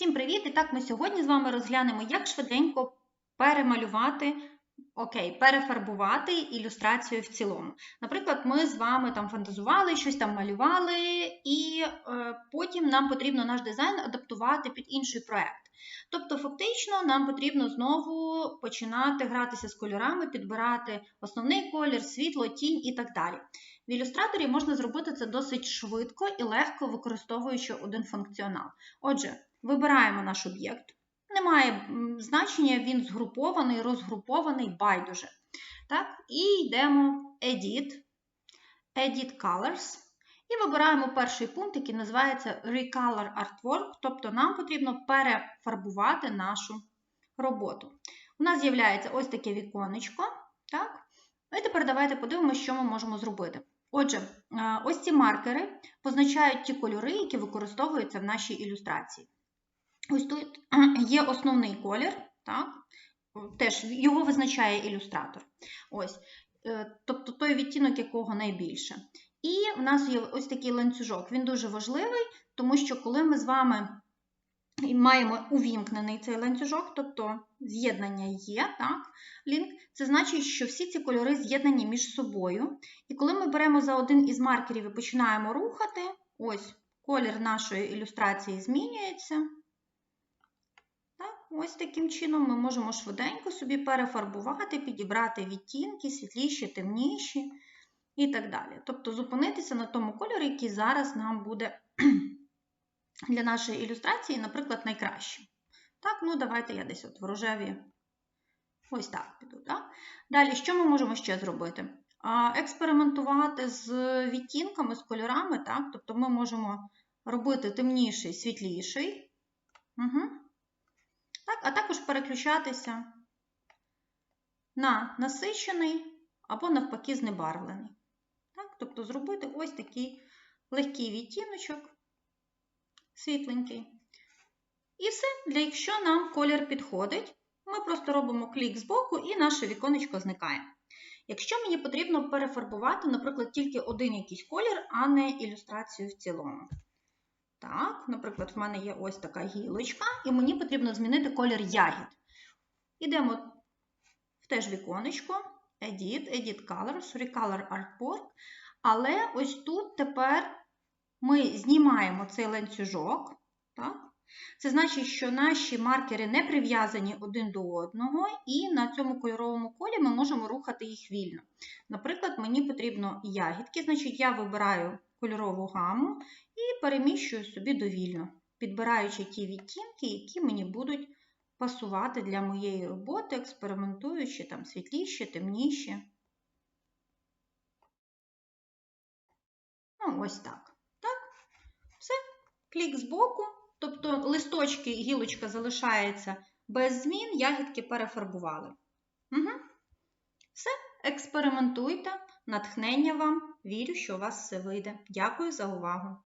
Всім привіт! І так ми сьогодні з вами розглянемо, як швиденько перемалювати, окей, перефарбувати ілюстрацію в цілому. Наприклад, ми з вами там фантазували, щось там малювали, і е, потім нам потрібно наш дизайн адаптувати під інший проект. Тобто, фактично, нам потрібно знову починати гратися з кольорами, підбирати основний колір, світло, тінь і так далі. В ілюстраторі можна зробити це досить швидко і легко використовуючи один функціонал. Отже, Вибираємо наш об'єкт. Немає значення, він згрупований, розгрупований, байдуже. Так? І йдемо Edit, Edit Colors. І вибираємо перший пункт, який називається Recolor Artwork, тобто нам потрібно перефарбувати нашу роботу. У нас з'являється ось таке віконечко. Так? І тепер давайте подивимося, що ми можемо зробити. Отже, ось ці маркери позначають ті кольори, які використовуються в нашій ілюстрації. Ось тут є основний колір, так? теж його визначає ілюстратор. Ось. Е, тобто той відтінок, якого найбільше. І в нас є ось такий ланцюжок. Він дуже важливий, тому що коли ми з вами маємо увімкнений цей ланцюжок, тобто з'єднання є, так, лінк, це значить, що всі ці кольори з'єднані між собою. І коли ми беремо за один із маркерів і починаємо рухати, ось колір нашої ілюстрації змінюється. Ось таким чином ми можемо швиденько собі перефарбувати, підібрати відтінки, світліші, темніші і так далі. Тобто зупинитися на тому кольорі, який зараз нам буде для нашої ілюстрації, наприклад, найкращим. Так, ну давайте я десь от в рожеві ось так піду. Так? Далі, що ми можемо ще зробити? Експериментувати з відтінками, з кольорами, так? тобто ми можемо робити темніший, світліший. Угу. Так, А також переключатися на насичений або, навпаки, знебарвлений. Так, Тобто зробити ось такий легкий відтіночок, світленький. І все, для якщо нам колір підходить, ми просто робимо клік збоку і наше віконечко зникає. Якщо мені потрібно перефарбувати, наприклад, тільки один якийсь колір, а не ілюстрацію в цілому. Так, наприклад, в мене є ось така гілочка, і мені потрібно змінити колір ягід. Ідемо в те ж віконечко, Edit, Edit Colors, Recolor Artboard. Але ось тут тепер ми знімаємо цей ланцюжок. Так? Це значить, що наші маркери не прив'язані один до одного, і на цьому кольоровому колі ми можемо рухати їх вільно. Наприклад, мені потрібно ягідки, значить, я вибираю кольорову гаму і переміщую собі довільно, підбираючи ті відтінки, які мені будуть пасувати для моєї роботи, експериментуючи там світліші, темніші. Ну, ось так. Так, все, клік збоку, тобто листочки, гілочка залишається без змін, ягідки перефарбували. Угу. Все, експериментуйте, натхнення вам. Вірю, що у вас все вийде. Дякую за увагу!